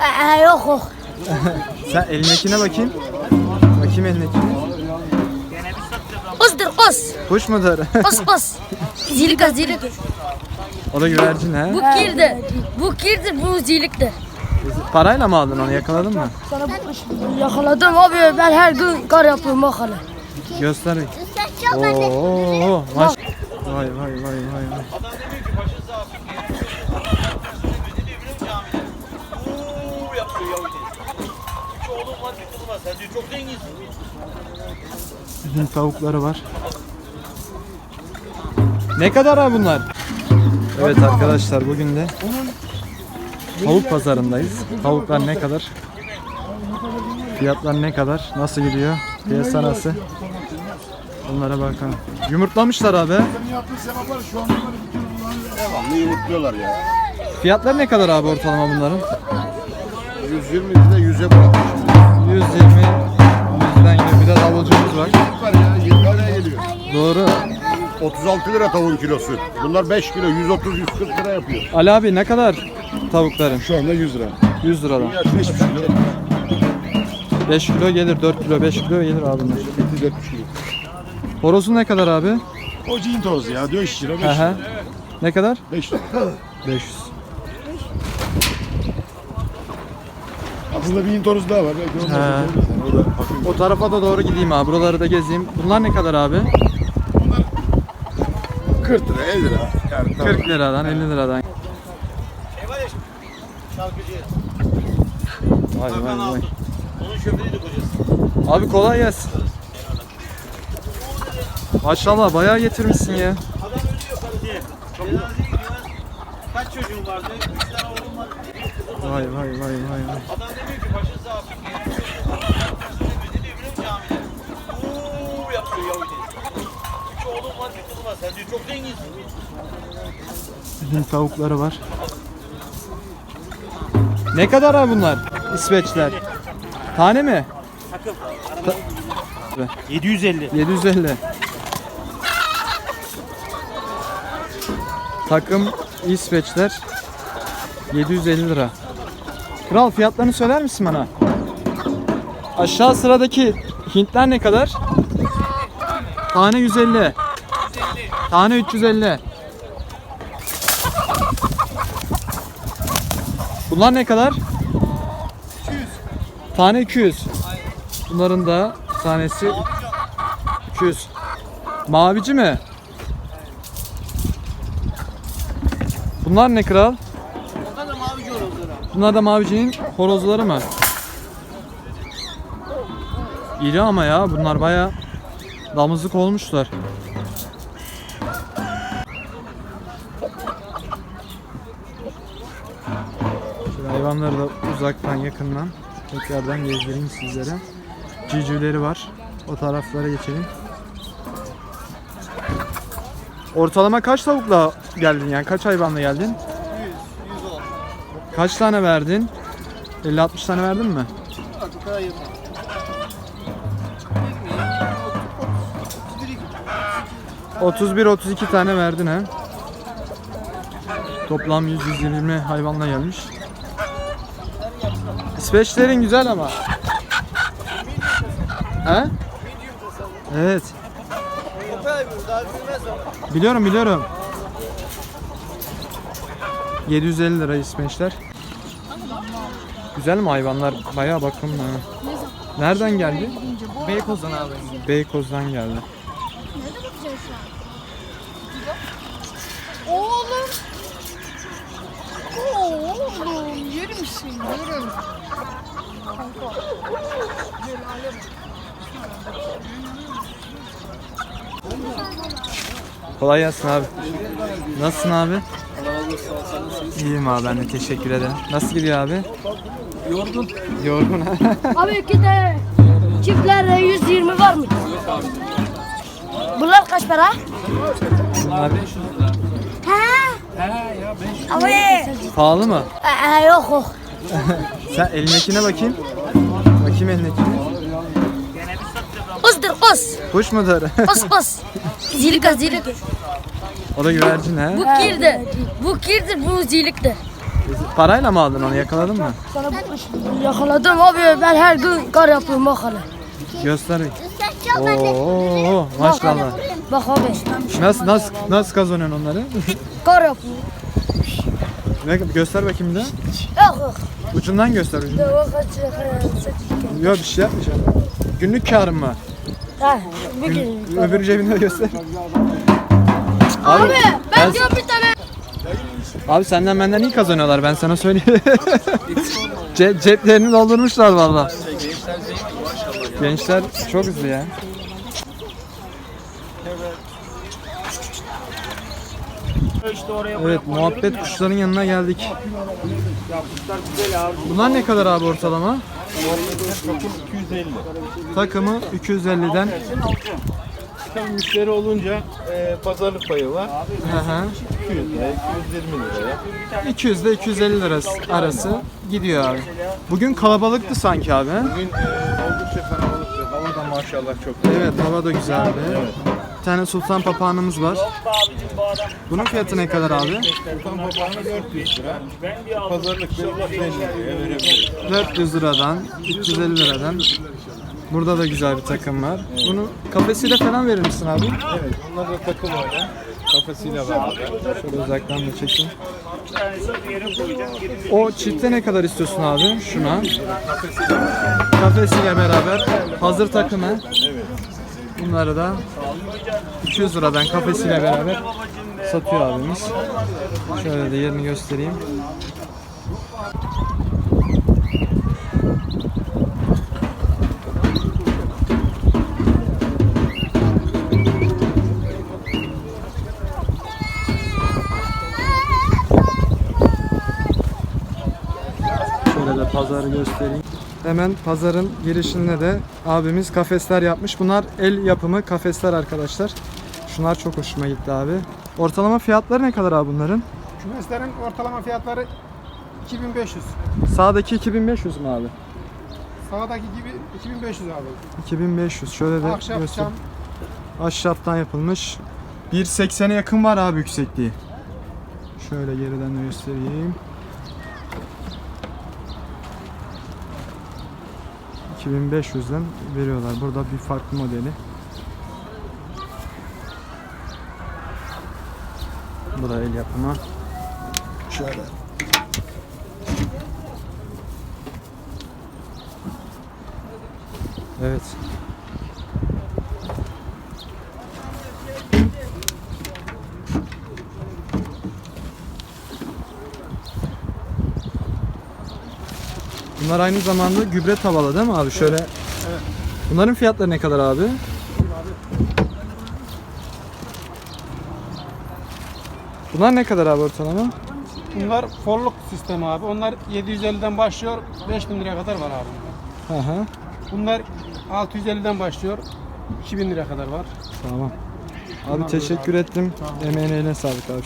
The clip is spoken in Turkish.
Aa, yok yok. Sen elindekine bakayım. Bakayım elindekine. Kızdır kız. Kuş mudur? Kız kız. Zilika zilik. o da güvercin he. Bu kirdir. Bu kirdir bu ziliktir. Parayla mı aldın onu yakaladın mı? Sana bu kuş yakaladım abi ben her gün kar yapıyorum bakalım. Göster. bir. Oo, maş. Vay vay vay vay vay. Bizim tavukları var. Ne kadar abi bunlar? Evet arkadaşlar bugün de tavuk pazarındayız. Tavuklar ne kadar? Fiyatlar ne kadar? Nasıl gidiyor? Piyasa nasıl? Onlara bakalım. Yumurtlamışlar abi. Devamlı yumurtluyorlar ya. Fiyatlar ne kadar abi ortalama bunların? 120 de 100'e bırakmış. 120 100'den gidiyor. Bir de davulcumuz var. Var ya 20 liraya geliyor. Doğru. 36 lira tavuğun kilosu. Bunlar 5 kilo 130-140 lira yapıyor. Ali abi ne kadar tavukların? Şu anda 100 lira. 100 liradan. 5 kilo. 5 kilo gelir, 4 kilo, 5 kilo gelir abi bunlar. 270 kilo. Horozun ne kadar abi? O cin tozu ya 5 lira 5 Hı hı. lira. Ne kadar? 5 lira. 500. Aslında bir intoruz daha var. Belki He. O da hafif. O tarafa da doğru gideyim abi. Buraları da gezeyim. Bunlar ne kadar abi? 40 lira 50 lira. Yani 40 liradan, 50 liradan. Şarkıcı. Vay vay vay. Onun şoförüydü kocası. Abi kolay gelsin. Maşallah bayağı getirmişsin ya. Adam ölüyor karı diye. Cenazeye gidiyor. Kaç çocuğun vardı? Üç tane oğlum var. Vay vay vay vay vay. Adam demiyor ki başın sağ olsun. Ne diyor biliyor musun camide? Uuu yapıyor Yahudi. Üç oğlum var bir kızım var. Sen diyor çok zenginsin. Bizim tavukları var. Ne kadar abi bunlar? İsveçler. Tane mi? Takım. Ve- 750. 750. Takım İsveçler 750 lira. Kral fiyatlarını söyler misin bana? Aşağı sıradaki Hintler ne kadar? Tane 150. Tane 350. Bunlar ne kadar? 200. Tane 200. Bunların da tanesi 200. Mavici mi? Bunlar ne kral? Onlar da mavi horozları. Bunlar da mavicinin horozları mı? İri ama ya bunlar baya damızlık olmuşlar. Şöyle hayvanları da uzaktan yakından tekrardan gezdireyim sizlere. Civcivleri var. O taraflara geçelim. Ortalama kaç tavukla geldin yani? Kaç hayvanla geldin? Kaç tane verdin? 50-60 tane verdin mi? 31-32 tane verdin ha. Toplam 100-120 hayvanla gelmiş. İsveçlerin güzel ama. He? Evet. Biliyorum biliyorum. 750 lira İsveçler. Güzel mi hayvanlar? Bayağı bakımlı. ha. Nereden geldi? Beykoz'dan abi. Beykoz'dan geldi. Oğlum. Oğlum yer misin? Yerim. Kolay gelsin abi. Nasılsın abi? İyiyim abi ben de teşekkür ederim. Nasıl gidiyor abi? Yorgun. Yorgun ha. Abi iki tane çiftler 120 var mı? Bunlar kaç para? abi Ha? He ya 5 Abi. pahalı mı? Aa, yok yok. Sen elindekine bakayım. Bakayım elindekine. Kızdır kız. Kuş mudur? Kız kız. Zilika zilik. O da güvercin ha. Bu kirdir. Bu kirdir bu ziliktir. Parayla mı aldın onu yakaladın mı? Sana bu yakaladım abi ben her gün kar yapıyorum bak hele. Göster. Oo maşallah. Bak abi Nasıl nasıl nasıl kazanıyorsun onları? kar yapıyorum. ne göster bakayım bir de. Yok yok. Ucundan göster ucundan. Yok kaç Yok bir şey yapmayacağım. Günlük karın mı? Ha bugün. Öbür cebinde göster. Abi ben ben- diyorum bir tane. Abi senden benden iyi kazanıyorlar ben sana söyleyeyim. Ce- ceplerini doldurmuşlar valla. Gençler çok hızlı ya. Evet muhabbet kuşların yanına geldik. Bunlar ne kadar abi ortalama? 250. Takımı 250'den Tabii müşteri olunca e, pazarlık payı var. hı hı, 200 liraya, 220 liraya. 200 ile 250 lirası arası gidiyor abi. Bugün kalabalıktı sanki abi. he? Bugün e, oldukça kalabalıktı. Hava da maşallah çok. Evet hava da güzeldi. Bir tane sultan papağanımız var. Bunun fiyatı ne kadar abi? Sultan papağanı 400 lira. Pazarlık 550 liraya verebiliriz. 400 liradan, 350 liradan. Burada da güzel bir takım var. Bunu kafesiyle falan verir misin abi? Evet, bunlar da takım oyunu. Kafasıyla beraber. Şöyle uzaktan da çekeyim. O çifte ne kadar istiyorsun abi? Şuna. Kafesiyle beraber hazır takımı. Bunları da 200 liradan kafesiyle beraber satıyor abimiz. Şöyle de yerini göstereyim. Pazarı göstereyim. Hemen pazarın girişinde de abimiz kafesler yapmış. Bunlar el yapımı kafesler arkadaşlar. Şunlar çok hoşuma gitti abi. Ortalama fiyatları ne kadar abi bunların? Kümeslerin ortalama fiyatları 2500. Sağdaki 2500 mü abi? Sağdaki gibi 2500 abi. 2500. Şöyle de Ahşap, göster-. Ahşaptan yapılmış. 1.80'e yakın var abi yüksekliği. Şöyle geriden de göstereyim. 2500'den veriyorlar. Burada bir farklı modeli. Bu da el yapımı. Şöyle. Evet. Bunlar aynı zamanda gübre tavalı değil mi abi? Şöyle. Bunların fiyatları ne kadar abi? Bunlar ne kadar abi ortalama? Bunlar forluk sistemi abi. Onlar 750'den başlıyor 5000 liraya kadar var abi. Hı hı. Bunlar 650'den başlıyor 2000 liraya kadar var. Tamam. Abi teşekkür ettim. Emeğine eline sağlık abi.